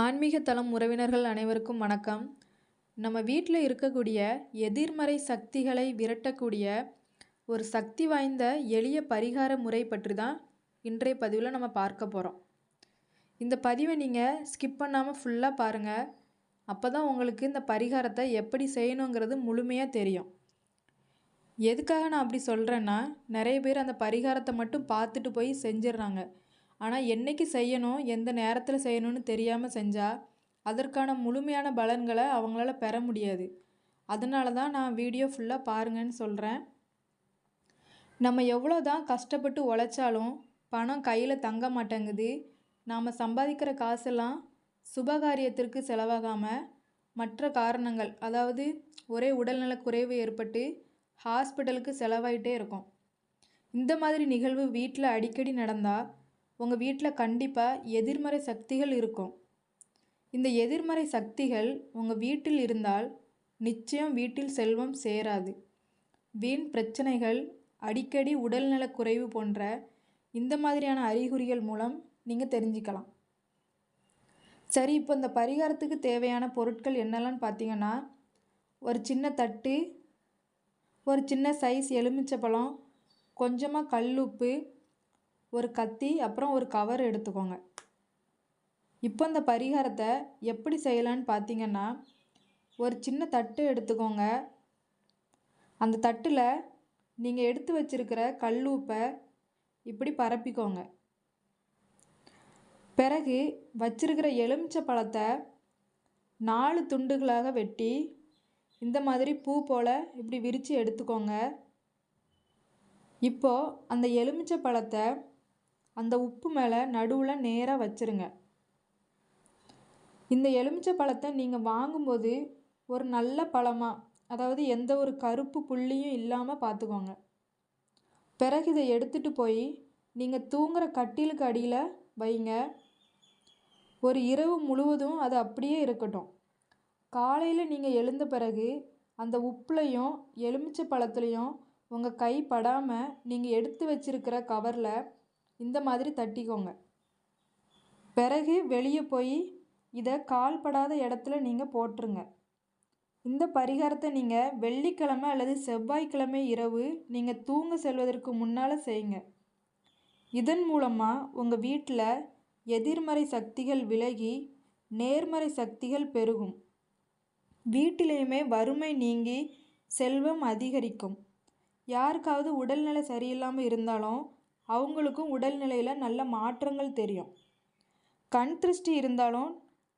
ஆன்மீக தளம் உறவினர்கள் அனைவருக்கும் வணக்கம். நம்ம வீட்டில் இருக்கக்கூடிய எதிர்மறை சக்திகளை விரட்டக்கூடிய ஒரு சக்தி வாய்ந்த எளிய பரிகார முறை பற்றி தான் இன்றைய பதிவில் நம்ம பார்க்க போகிறோம் இந்த பதிவை நீங்கள் ஸ்கிப் பண்ணாமல் ஃபுல்லாக பாருங்கள் அப்போ தான் உங்களுக்கு இந்த பரிகாரத்தை எப்படி செய்யணுங்கிறது முழுமையாக தெரியும். எதுக்காக நான் அப்படி சொல்கிறேன்னா நிறைய பேர் அந்த பரிகாரத்தை மட்டும் பார்த்துட்டு போய் செஞ்சிடுறாங்க ஆனால் என்றைக்கு செய்யணும் எந்த நேரத்தில் செய்யணும்னு தெரியாமல் செஞ்சால் அதற்கான முழுமையான பலன்களை அவங்களால பெற முடியாது. அதனால தான் நான் வீடியோ ஃபுல்லாக பாருங்கன்னு சொல்கிறேன் நம்ம எவ்வளோ தான் கஷ்டப்பட்டு உழைச்சாலும் பணம் கையில் தங்க மாட்டேங்குது. நாம் சம்பாதிக்கிற காசெல்லாம் சுபகாரியத்திற்கு செலவாகாமல் மற்ற காரணங்கள் அதாவது ஒரே உடல்நல குறைவு ஏற்பட்டு ஹாஸ்பிட்டலுக்கு செலவாயிட்டே இருக்கும். இந்த மாதிரி நிகழ்வு வீட்டில் அடிக்கடி நடந்தால் உங்கள் வீட்டில் கண்டிப்பாக எதிர்மறை சக்திகள் இருக்கும். இந்த எதிர்மறை சக்திகள் உங்கள் வீட்டில் இருந்தால் நிச்சயம் வீட்டில் செல்வம் சேராது. வீண் பிரச்சனைகள் அடிக்கடி உடல்நலக் குறைவு போன்ற இந்த மாதிரியான அறிகுறிகள் மூலம் நீங்கள் தெரிஞ்சுக்கலாம். சரி இப்போ இந்த பரிகாரத்துக்கு தேவையான பொருட்கள் என்னெல்லாம் பார்த்தீங்கன்னா ஒரு சின்ன தட்டு ஒரு சின்ன சைஸ் எலுமிச்சப்பழம் கொஞ்சமாக கல்லுப்பு ஒரு கத்தி அப்புறம் ஒரு கவர் எடுத்துக்கோங்க. இப்போ இந்த பரிகாரத்தை எப்படி செய்யலான்னு பார்த்தீங்கன்னா ஒரு சின்ன தட்டு எடுத்துக்கோங்க. அந்த தட்டில் நீங்கள் எடுத்து வச்சிருக்கிற கல்லூப்பை இப்படி பரப்பிக்கோங்க. பிறகு வச்சிருக்கிற எலுமிச்சை பழத்தை நாலு துண்டுகளாக வெட்டி இந்த மாதிரி பூ போல் இப்படி விரித்து எடுத்துக்கோங்க. இப்போது அந்த எலுமிச்சை பழத்தை அந்த உப்பு மேலே நடுவில் நேராக வச்சுருங்க. இந்த எலுமிச்சை பழத்தை நீங்கள் வாங்கும்போது ஒரு நல்ல பழமாக அதாவது எந்த ஒரு கருப்பு புள்ளியும் இல்லாமல் பார்த்துக்கோங்க பிறகு இதை எடுத்துகிட்டு போய் நீங்கள் தூங்குகிற கட்டிலுக்கு அடியில் வைங்க. ஒரு இரவு முழுவதும் அது அப்படியே இருக்கட்டும். காலையில் நீங்கள் எழுந்த பிறகு அந்த உப்புலையும் எலுமிச்சை பழத்துலையும் உங்கள் கை படாமல் நீங்கள் எடுத்து வச்சிருக்கிற கவரில் இந்த மாதிரி தட்டிக்கோங்க. பிறகு வெளியே போய் இதை கால்படாத இடத்துல நீங்கள் போட்டுருங்க. இந்த பரிகாரத்தை நீங்கள் வெள்ளிக்கிழமை அல்லது செவ்வாய்க்கிழமை இரவு நீங்கள் தூங்க செல்வதற்கு முன்னால் செய்யுங்க. இதன் மூலமாக உங்கள் வீட்டில் எதிர்மறை சக்திகள் விலகி நேர்மறை சக்திகள் பெருகும். வீட்டிலையுமே வறுமை நீங்கி செல்வம் அதிகரிக்கும். யாருக்காவது உடல்நிலை சரியில்லாமல் இருந்தாலும் அவங்களுக்கும் உடல்நிலையில் நல்ல மாற்றங்கள் தெரியும். கண் திருஷ்டி இருந்தாலும்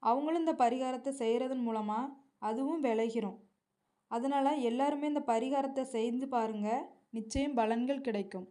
அவங்களும் இந்த பரிகாரத்தை செய்கிறதன் மூலமாக அதுவும் விளைகிறோம் அதனால் எல்லாருமே இந்த பரிகாரத்தை செய்து பாருங்கள் நிச்சயம் பலன்கள் கிடைக்கும்.